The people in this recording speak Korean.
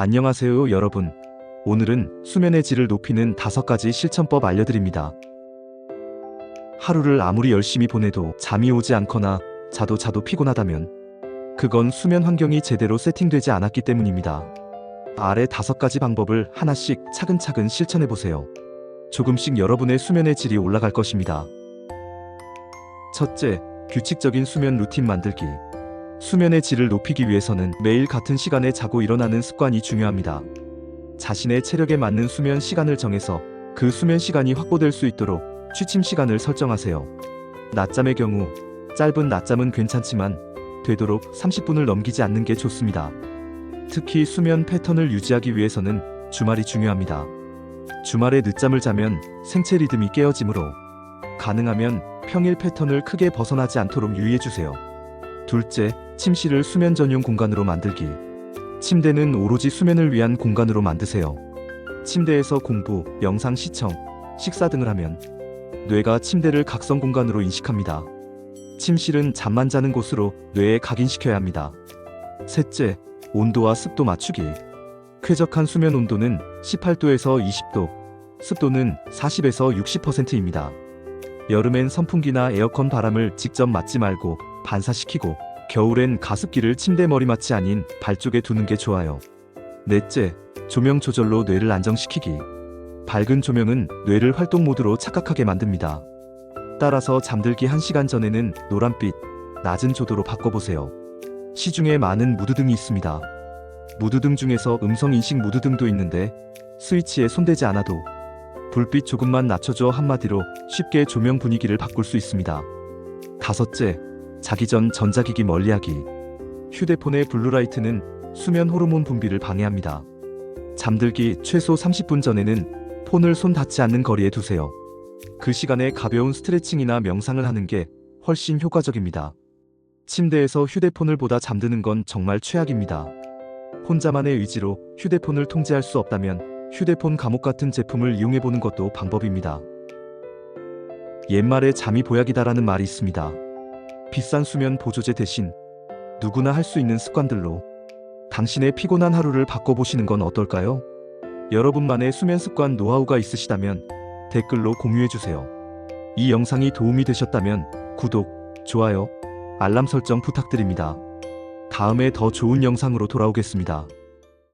안녕하세요, 여러분. 오늘은 수면의 질을 높이는 다섯 가지 실천법 알려드립니다. 하루를 아무리 열심히 보내도 잠이 오지 않거나 자도 자도 피곤하다면 그건 수면 환경이 제대로 세팅되지 않았기 때문입니다. 아래 다섯 가지 방법을 하나씩 차근차근 실천해 보세요. 조금씩 여러분의 수면의 질이 올라갈 것입니다. 첫째, 규칙적인 수면 루틴 만들기. 수면의 질을 높이기 위해서는 매일 같은 시간에 자고 일어나는 습관이 중요합니다. 자신의 체력에 맞는 수면 시간을 정해서 그 수면 시간이 확보될 수 있도록 취침 시간을 설정하세요. 낮잠의 경우 짧은 낮잠은 괜찮지만 되도록 30분을 넘기지 않는 게 좋습니다. 특히 수면 패턴을 유지하기 위해서는 주말이 중요합니다. 주말에 늦잠을 자면 생체 리듬이 깨어지므로 가능하면 평일 패턴을 크게 벗어나지 않도록 유의해 주세요. 둘째, 침실을 수면 전용 공간으로 만들기. 침대는 오로지 수면을 위한 공간으로 만드세요. 침대에서 공부, 영상 시청, 식사 등을 하면 뇌가 침대를 각성 공간으로 인식합니다. 침실은 잠만 자는 곳으로 뇌에 각인시켜야 합니다. 셋째, 온도와 습도 맞추기. 쾌적한 수면 온도는 18도에서 20도, 습도는 40에서 60%입니다. 여름엔 선풍기나 에어컨 바람을 직접 맞지 말고 반사시키고 겨울엔 가습기를 침대 머리맡이 아닌 발 쪽에 두는 게 좋아요. 넷째, 조명 조절로 뇌를 안정시키기. 밝은 조명은 뇌를 활동 모드로 착각하게 만듭니다. 따라서 잠들기 1시간 전에는 노란빛, 낮은 조도로 바꿔보세요. 시중에 많은 무드등이 있습니다. 무드등 중에서 음성 인식 무드등도 있는데 스위치에 손대지 않아도 불빛 조금만 낮춰줘 한마디로 쉽게 조명 분위기를 바꿀 수 있습니다. 다섯째, 자기 전 전자기기 멀리하기. 휴대폰의 블루라이트는 수면 호르몬 분비를 방해합니다. 잠들기 최소 30분 전에는 폰을 손 닿지 않는 거리에 두세요. 그 시간에 가벼운 스트레칭이나 명상을 하는 게 훨씬 효과적입니다. 침대에서 휴대폰을 보다 잠드는 건 정말 최악입니다. 혼자만의 의지로 휴대폰을 통제할 수 없다면 휴대폰 감옥 같은 제품을 이용해 보는 것도 방법입니다. 옛말에 잠이 보약이다라는 말이 있습니다. 비싼 수면 보조제 대신 누구나 할 수 있는 습관들로 당신의 피곤한 하루를 바꿔보시는 건 어떨까요? 여러분만의 수면 습관 노하우가 있으시다면 댓글로 공유해주세요. 이 영상이 도움이 되셨다면 구독, 좋아요, 알람 설정 부탁드립니다. 다음에 더 좋은 영상으로 돌아오겠습니다.